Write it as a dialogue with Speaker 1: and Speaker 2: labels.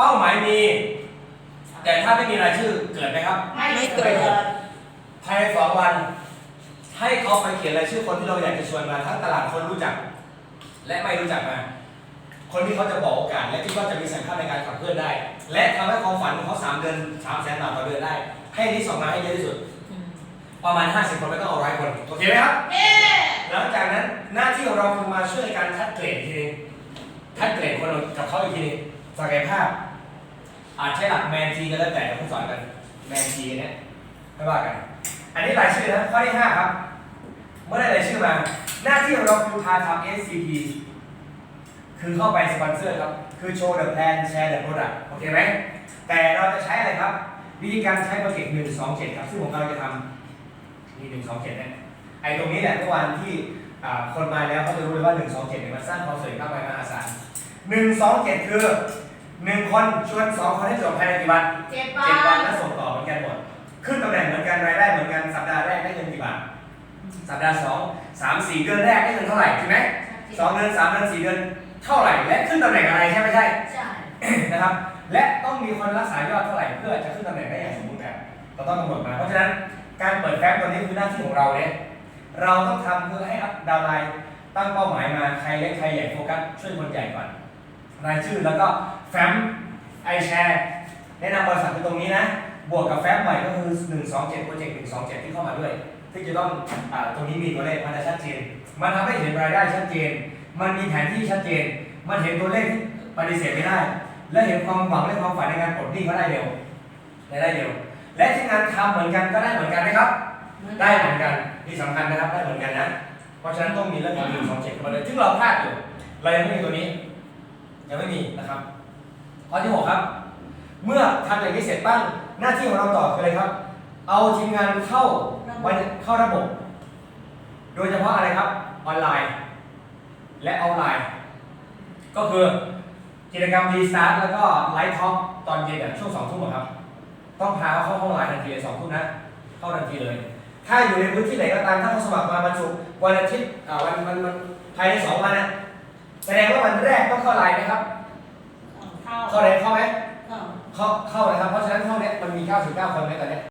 Speaker 1: เป้าหมายมี แต่ถ้าไม่มีรายชื่อเกิดไหมครับ
Speaker 2: ไม่เกิด
Speaker 1: ภายในสองวัน ให้เขาไปเขียนรายชื่อคนที่เราอยากจะชวนมาทั้งตลาดคนรู้จัก และไม่รู้จักมา คนที่เขาจะบอกโอกาส และที่ว่าจะมีศักยภาพในการขับเคลื่อนได้ และทำให้ความฝันของเขาสามเดือนสามแสนบาทต่อเดือนได้ ให้ที่ส่งมาให้เยอะที่สุด ประมาณ 50 คนไม่ต้องเอาร้อยคน โอเคไหมครับ
Speaker 2: เอ๊ะ
Speaker 1: หลังจากนั้นหน้าที่ของเราคือมาช่วยในการคัดเกรดอีกทีนึงคัดเกรดคนกับเขาอีกทีนึงศักยภาพ อาจใช้หลักแมนทีก็แล้วแต่เราสอนกันแมนทีเนี่ยไม่ว่ากัน อันนี้รายชื่อนะข้อที่5ครับ เมื่อได้รายชื่อมา หน้าที่ของเราคือพาทำ SCP คือเข้าไปสปอนเซอร์ครับ คือโชว์ the plan share the product โอเคไหมแต่เราจะใช้อะไรครับ วิธีการใช้โปรเจกต์1 2 7ครับ ซึ่งผมกำลังจะทำนี่1 2 7เจ็ดนี่ยไอ้ตรงนี้แหละเมื่อวานที่คนมาแล้วเขาจะรู้เลยว่า1 2 7เจ็ดเนี่ยมันสร้างความสวยงามมากมายมหาศาล1 2 7คือ 1คนชวน2คนให้จบภายในกี่วัน
Speaker 2: เจ็ด
Speaker 1: เจ็ด
Speaker 2: บา
Speaker 1: วัน
Speaker 2: ท
Speaker 1: แล้วส่งต่อเหมือนกันหมด ขึ้นตำแหน่งเหมือนกันรายได้เหมือนกันสัปดาห์แรกได้เงินกี่บาทสัปดาห์สองสามสี่เดือนแรกได้เงินเท่าไหร่ใช่ไหมสองเดือนสามเดือนสี่เดือนเท่าไหร่และขึ้นตำแหน่งอะไรใช่ไม่ใช่
Speaker 2: ใช่
Speaker 1: นะครับ และต้องมีคนรักษายอดเท่าไหร่เพื่อจะขึ้นตำแหน่งได้อย่างสมบูรณ์แบบเราต้องกำหนดมาเพราะฉะนั้นการเปิดแฟ้มตัวนี้คือหน้าที่ของเราเนี่ยเราต้องทำเพื่อให้อัพดาวน์ไลน์ตั้งเป้าหมายมาใครเล็กใครใหญ่โฟกัสช่วยคนใหญ่ก่อนรายชื่อแล้วก็ แฟ้มไอแชร์แนะนำบริษัทคือตรงนี้นะ บวกกับแฟ้มใหม่ก็คือ 127 โปรเจกต์ 127 ที่เข้ามาด้วยที่จะต้องอาตรงนี้มีตัวเลขมันจะชัดเจน มันทำให้เห็นรายได้ชัดเจน มันมีแผนที่ชัดเจน มันเห็นตัวเลขที่ปฏิเสธไม่ได้ และเห็นความหวังและความฝันในการปลดหนี้ก็ได้เร็วได้ได้เร็ว และที่งานทำเหมือนกันก็ได้เหมือนกันไหมครับ ได้เหมือนกันนี่สำคัญนะครับได้เหมือนกันนะ เพราะฉะนั้นต้องมีเรื่องของหนึ่งสองเจ็ดเข้ามาเลยซึ่งเราพลาดอยู่เรายังไม่มีตัวนี้ยังไม่มีนะครับ ข้อที่หกครับ เมื่อทำอย่างนี้เสร็จปั้งหน้าที่ของเราต่อคืออะไรครับ เอาทีมงานเข้าวันเข้าระบบ โดยเฉพาะอะไรครับ ออนไลน์ และออฟไลน์ ก็คือกิจกรรมรีสตาร์ทแล้วก็ไลฟ์ท็อกตอนเย็นอะช่วงสองทุ่มอะครับ ต้องพาเขาเข้าห้องไลน์ทันทีเลยสองทุ่มนะเข้าทันทีเลย ถ้าอยู่ในพื้นที่ไหนก็ตามถ้าเขาสมัครมาบรรจุวันอาทิตย์อ่าวันวันวันภายในสองวันนะแสดงว่าวันแรกต้องเข้าไลน์ไหมครับ
Speaker 2: เข้า
Speaker 1: เข้าไลน์เข้าไหม
Speaker 2: เข้า
Speaker 1: เข้าเข้านะครับ เพราะฉะนั้นห้องเนี้ยมันมี 99 คนไหมตอนเนี้ย